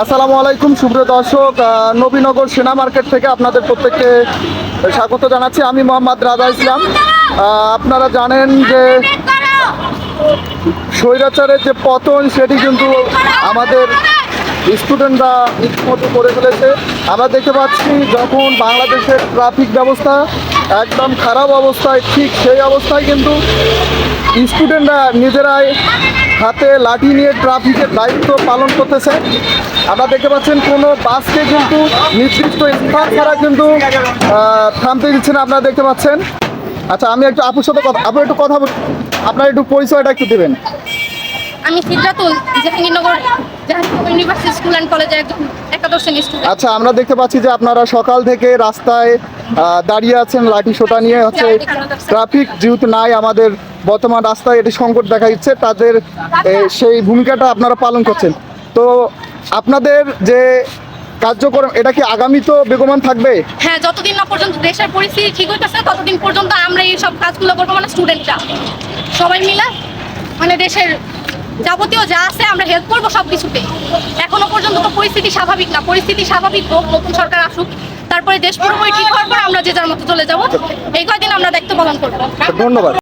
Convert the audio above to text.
আসসালামু আলাইকুম, সুপ্রিয় দর্শক। নবীনগর সেনা মার্কেট থেকে আপনাদের প্রত্যেককে স্বাগত জানাচ্ছি। আমি মোহাম্মদ রাজা ইসলাম। আপনারা জানেন যে স্বৈরাচারের যে পতন, সেটি কিন্তু আমাদের স্টুডেন্টরা ইতিমধ্যে করে ফেলেছে। আমরা দেখতে পাচ্ছি যখন বাংলাদেশের ট্রাফিক ব্যবস্থা একদম খারাপ অবস্থায়, ঠিক সেই অবস্থায় কিন্তু স্টুডেন্টরা নিজেরাই হাতে লাঠি নিয়ে ট্রাফিকের দায়িত্ব পালন করতেছে। আপনারা দেখতে পাচ্ছেন কোনো বাসকে কিন্তু নির্দিষ্ট স্থান ছাড়া কিন্তু থামতে দিচ্ছে না। আপনারা দেখতে পাচ্ছেন। আচ্ছা আমি একটু আপুর সাথে কথা আপু একটু কথা আপনার একটু পরিচয়টা একটু দেবেন। আমি সিদ্ধাতুল Jahangirnagar Jahangirnagar university school and কলেজের একজন একাদশ শ্রেণি স্টুডেন্ট আচ্ছা আমরা দেখতে পাচ্ছি যে আপনারা সকাল থেকে রাস্তায় দাঁড়িয়ে আছেন লাঠি সোটা নিয়ে। হচ্ছে ট্রাফিক যেহেতু নাই আমাদের বর্তমান রাস্তায় এটি সংকট দেখা দিচ্ছে। তাদের সেই ভূমিকাটা আপনারা পালন করছেন। তো আপনাদের যে কার্যক্রম এটা কি আগামী তো বেগমান থাকবে? হ্যাঁ যতদিন না পর্যন্ত দেশের পরিস্থিতি ঠিক হইতেছে ততদিন পর্যন্ত আমরা এই সব কাজগুলো করব মানে স্টুডেন্টরা সবাই মিলে মানে দেশের যাবতীয় যা আছে আমরা হেল্প করব সব কিছুতে এখনও পর্যন্ত তো পরিস্থিতি স্বাভাবিক না। পরিস্থিতি স্বাভাবিক হোক, নতুন সরকার আসুক, তারপরে দেশ পুরোপুরি ঠিক হওয়ার পর আমরা যে যার মতো চলে যাব। এই কয়দিন আমরা দায়িত্ব পালন করব। ধন্যবাদ।